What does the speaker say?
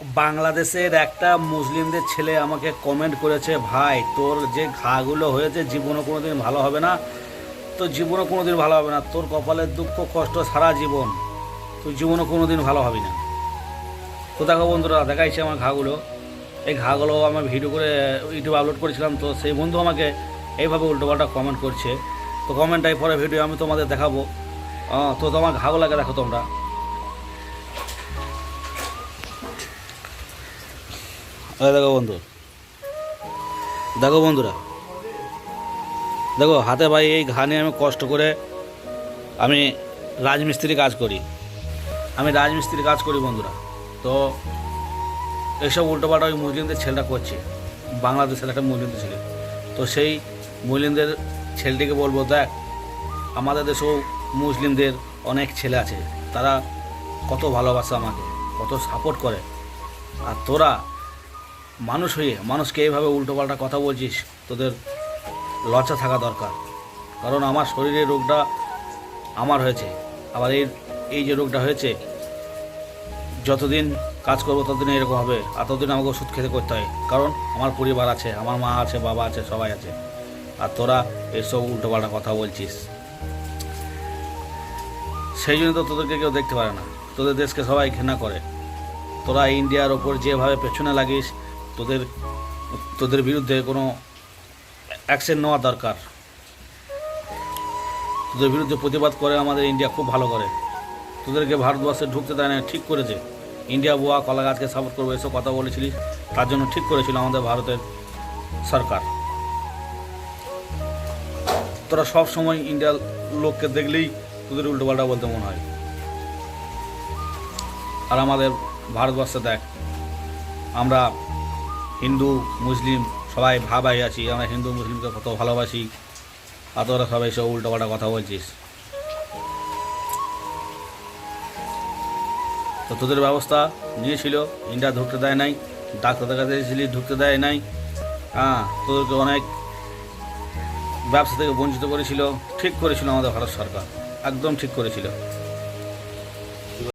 বাংলাদেশের একটা মুসলিমদের ছেলে আমাকে কমেন্ট করেছে, ভাই, তোর যে ঘাগুলো হয়েছে, জীবনও কোনোদিন ভালো হবে না। তোর জীবনও কোনোদিন ভালো হবে না। তোর কপালের দুঃখ, কষ্ট সারা জীবন তুই জীবনও কোনোদিন ভালো হবি না। তো দেখো বন্ধুরা, দেখাইছে আমার ঘাগুলো। এই ঘাগুলো আমার ভিডিও করে ইউটিউবে আপলোড করেছিলাম, তো সেই বন্ধু আমাকে এইভাবে উল্টোপাল্টা কমেন্ট করছে। তো কমেন্টটাই পরে ভিডিও আমি তোমাদের দেখাবো। তো তোমার ঘাগুলোকে দেখো তোমরা। দেখো বন্ধু। দেখো বন্ধুরা। দেখো, হাতে ভাই এই ঘা নিয়ে আমি কষ্ট করে আমি রাজমিস্ত্রি কাজ করি। আমি রাজমিস্ত্রি কাজ করি বন্ধুরা। তো এইসব উল্টোপাল্টা ওই মুসলিমদের ছেলেটা করছে। বাংলাদেশের একটা মুসলিমদের ছেলে। তো সেই মুসলিমদের ছেলেটিকে বলব, দেখ, আমাদের দেশেও মুসলিমদের অনেক ছেলে আছে। তারা কত ভালোবাসে আমাকে, কত সাপোর্ট করে। আর তোরা মানুষ হয়ে মানুষকে এইভাবে উল্টোপাল্টা কথা বলছিস, তোদের লজ্জা থাকা দরকার। কারণ আমার শরীরের রোগটা আমার হয়েছে, আবার এই এই যে রোগটা হয়েছে, যতদিন কাজ করব ততদিন এরকম হবে, আর ততদিন আমাকে ওষুধ খেতে করতে হয়। কারণ আমার পরিবার আছে, আমার মা আছে, বাবা আছে, সবাই আছে। আর তোরা এইসব উল্টোপাল্টা কথা বলছিস। সেই জন্য তো তোদেরকে কেউ দেখতে পারে না। তোদের দেশকে সবাই ঘৃণা করে। তোরা ইন্ডিয়ার ওপর যেভাবে পেছনে লাগিস তোদের তোদের বিরুদ্ধে কোনো অ্যাকশন নেওয়া দরকার। তোদের বিরুদ্ধে প্রতিবাদ করে আমাদের ইন্ডিয়া খুব ভালো করে। তোদেরকে ভারতবর্ষে ঢুকতে দেয় না, ঠিক করেছে। ইন্ডিয়া বোয়া কলা গাছকে সাপোর্ট করবে, এসব কথা বলেছিলি তার জন্য ঠিক করেছিল আমাদের ভারতের সরকার। তোরা সব সময় ইন্ডিয়ার লোককে দেখলেই তোদের উল্টোপাল্টা বলতে মনে হয়। আর আমাদের ভারতবর্ষে দেখ, আমরা হিন্দু, মুসলিম, সবাই ভাবাই আছি। আমরা হিন্দু, মুসলিমকে কত ভালোবাসি। আর তোরা সবাই সব উল্টোপাল্টা কথা বলছিস। তো তোদের ব্যবস্থা নিয়েছিল, ইন্ডিয়া ঢুকতে দেয় নাই ডাক্তার কাছে দিয়েছিলি ঢুকতে দেয় নাই। হ্যাঁ তোদেরকে অনেক ব্যবসা থেকে বঞ্চিত করেছিল, ঠিক করেছিল আমাদের ভারত সরকার, একদম ঠিক করেছিল।